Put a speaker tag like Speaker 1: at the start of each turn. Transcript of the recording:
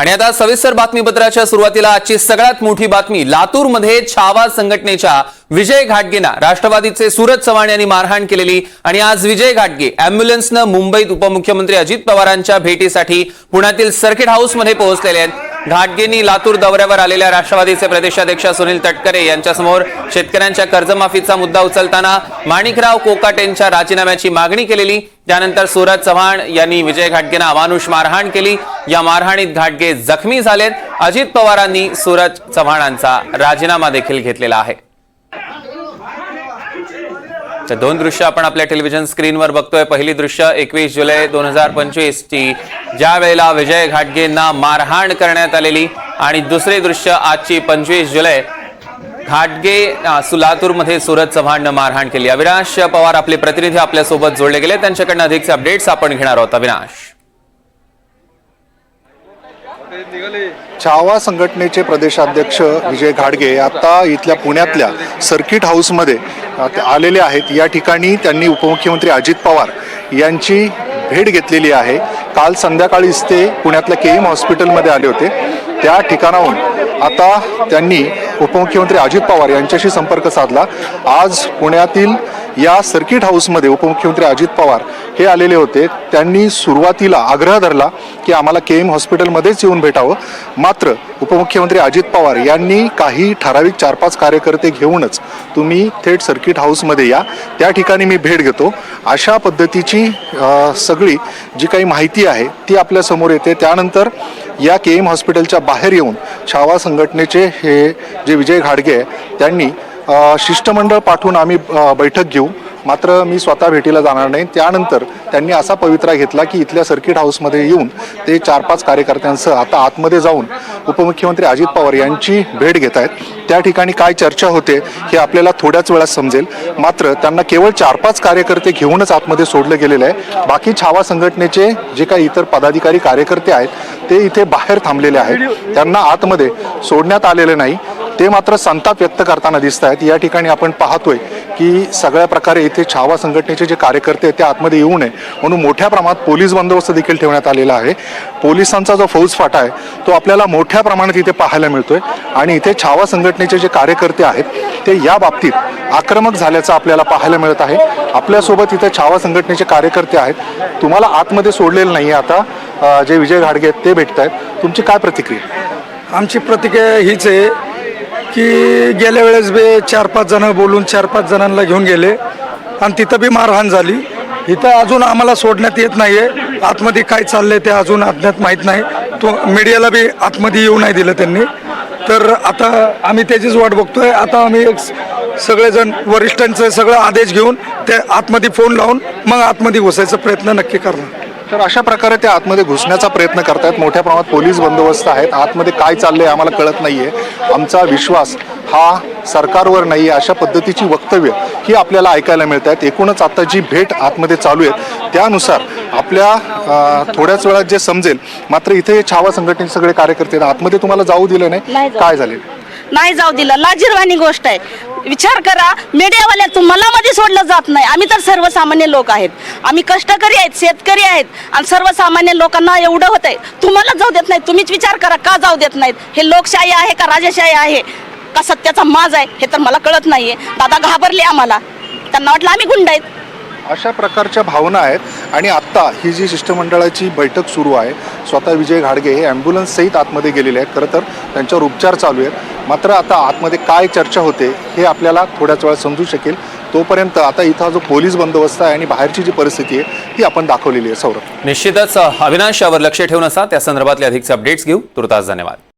Speaker 1: आणि आता सविस्तर बातमीपत्राच्या सुरुवातीला आजची सगळ्यात मोठी बातमी लातूरमध्ये छावा संघटनेच्या विजय घाटगेंना राष्ट्रवादीचे सूरज चव्हाण यांनी मारहाण केलेली आणि आज विजय घाटगे अँब्युलन्सनं मुंबईत उपमुख्यमंत्री अजित पवारांच्या भेटीसाठी पुण्यातील सर्किट हाऊसमध्ये पोहोचलेले आहेत. घाटगेनी लातूर दौऱ्यावर आलेल्या राष्ट्रवादीचे प्रदेशाध्यक्ष सुनील तटकरे यांच्यासमोर शेतकऱ्यांच्या कर्जमाफीचा मुद्दा उचलताना माणिकराव कोकाटेंच्या राजीनाम्याची मागणी केलेली. त्यानंतर सूरज चव्हाण यांनी विजय घाटगेंना अमानुष मारहाण केली. या मारहाणीत घाटगे जखमी झालेत. अजित पवारांनी सूरज चव्हाणांचा राजीनामा देखील घेतलेला आहे. तर दोन दृश्य आपण आपल्या टेलिव्हिजन स्क्रीनवर बघतोय. पहिली दृश्य एकवीस जुलै दोन हजार पंचवीस ची ज्या वेळेला विजय घाटगेंना मारहाण करण्यात आलेली आणि दुसरे दृश्य आजची पंचवीस जुलै. घाटगे सुलातूरमध्ये सूरज चव्हाणनं मारहाण केली. अविनाश पवार आपले प्रतिनिधी आपल्यासोबत जोडले गेले. त्यांच्याकडनं अधिकचे अपडेट्स आपण घेणार आहोत. अविनाश.
Speaker 2: छावा संघटनेचे प्रदेशाध्यक्ष विजय घाडगे आता इथल्या पुण्यातल्या सर्किट हाऊसमध्ये आलेले आहेत. या ठिकाणी त्यांनी उपमुख्यमंत्री अजित पवार यांची भेट घेतलेली आहे. काल संध्याकाळीच ते पुण्यातल्या के एम हॉस्पिटलमध्ये आले होते. त्या ठिकाणाहून आता त्यांनी उपमुख्यमंत्री अजित पवार यांच्याशी संपर्क साधला. आज पुण्यातील या सर्किट हाऊसमध्ये उपमुख्यमंत्री अजित पवार हे आलेले होते. त्यांनी सुरुवातीला आग्रह धरला की आम्हाला के एम हॉस्पिटलमध्येच येऊन भेटावं. मात्र उपमुख्यमंत्री अजित पवार यांनी काही ठराविक चार पाच कार्यकर्ते घेऊनच तुम्ही थेट सर्किट हाऊसमध्ये या. त्या ठिकाणी मी भेट घेतो. अशा पद्धतीची सगळी जी काही माहिती आहे ती आपल्यासमोर येते. त्यानंतर या के एम हॉस्पिटलच्या बाहेर येऊन छावा संघटनेचे हे जे विजय घाडगे आहे, त्यांनी शिष्टमंडळ पाठवून आम्ही बैठक घेऊ. मात्र मी स्वतः भेटीला जाणार नाही. त्यानंतर त्यांनी असा पवित्रा घेतला की इथल्या सर्किट हाऊसमध्ये येऊन ते चार पाच कार्यकर्त्यांसह आता आतमध्ये जाऊन उपमुख्यमंत्री अजित पवार यांची भेट घेत आहेत. त्या ठिकाणी काय चर्चा होते हे आपल्याला थोड्याच वेळात समजेल. मात्र त्यांना केवळ चार पाच कार्यकर्ते घेऊनच आतमध्ये सोडलं गेलेलं आहे. बाकी छावा संघटनेचे जे काही इतर पदाधिकारी कार्यकर्ते आहेत ते इथे बाहेर थांबलेले आहेत. त्यांना आतमध्ये सोडण्यात आलेले नाही. ते मात्र संताप व्यक्त करताना दिसत आहेत या ठिकाणी आपण पाहतोय की सगळ्या प्रकारे इथे छावा संघटनेचे जे कार्यकर्ते आहेत ते आतमध्ये येऊ नये. म्हणून मोठ्या प्रमाणात पोलीस बंदोबस्त देखील ठेवण्यात आलेला आहे. पोलिसांचा जो फौजफाटा आहे तो आपल्याला मोठ्या प्रमाणात इथे पाहायला मिळतोय. आणि इथे छावा संघटनेचे जे कार्यकर्ते आहेत ते या बाबतीत आक्रमक झाल्याचं आपल्याला पाहायला मिळत आहे. आपल्यासोबत इथे छावा संघटनेचे कार्यकर्ते आहेत. तुम्हाला आतमध्ये सोडलेलं नाही आहे आता जे विजय घाडगे आहेत ते भेटत आहेत तुमची काय प्रतिक्रिया?
Speaker 3: आमची प्रतिक्रिया हीच आहे. की गेल्या वेळेस बे चार पाच जण बोलून चार पाच जणांना घेऊन गेले. आणि तिथं बी मारहाण झाली. इथं अजून आम्हाला सोडण्यात येत नाही आहे आतमध्ये काय चाललंय ते अजून अज्ञात माहीत नाही. तो मीडियाला बी आतमध्ये येऊ नाही दिलं त्यांनी. तर आता आम्ही त्याचीच वाट बघतोय. आता आम्ही एक सगळेजण वरिष्ठांचं सगळं आदेश घेऊन ते आतमध्ये फोन लावून मग आतमध्ये घुसायचा प्रयत्न नक्की करणार.
Speaker 2: तर अशा प्रकारे ते आतमध्ये घुसण्याचा प्रयत्न करतायत. मोठ्या प्रमाणात पोलीस बंदोबस्त आहेत. आतमध्ये काय चाललंय आम्हाला कळत नाहीये. आमचा विश्वास हा सरकारवर नाही अशा पद्धतीची वक्तव्य ही आपल्याला ऐकायला मिळत आहेत एकूणच आता जी भेट आतमध्ये चालू आहे त्यानुसार आपल्या थोड्याच वेळात जे समजेल मात्र इथे छावा संघटनेचे सगळे कार्यकर्ते. आतमध्ये तुम्हाला जाऊ दिलं नाही. काय झाले
Speaker 4: नाही जाऊ दिलं. लाजीरवाणी गोष्ट आहे. विचार करा मीडियावाल्या तुम्हाला मध्ये सोडलं जात नाही. आम्ही तर सर्वसामान्य लोक आहेत. आम्ही कष्टकरी आहेत शेतकरी आहेत आणि सर्वसामान्य लोकांना एवढं होत आहे तुम्हाला जाऊ देत नाही तुम्हीच विचार करा का जाऊ देत नाहीत? हे लोकशाही आहे का राजशाही आहे? का सत्याचा माज आहे? हे तर मला कळत नाहीये. दादा घाबरले आम्हाला. त्यांना वाटलं आम्ही गुंड आहेत.
Speaker 2: अशा प्रकारच्या भावना आहेत. आणि आत्ता ही जी शिष्टमंडळाची बैठक सुरू आहे स्वतः विजय घाडगे हे ॲम्ब्युलन्ससहित आतमध्ये गेलेले आहेत. खरं तर त्यांच्यावर उपचार चालू आहेत. मात्र आता आतमध्ये काय चर्चा होते हे आपल्याला थोड्याच वेळात समजू शकेल. तोपर्यंत आता इथं जो पोलीस बंदोबस्त आहे आणि बाहेरची जी परिस्थिती आहे ती आपण दाखवलेली आहे. सौरभ.
Speaker 1: निश्चितच अविनाश यावर लक्ष ठेवून असा त्या संदर्भातले अधिकचे अपडेट्स घेऊ. तुर्तास धन्यवाद.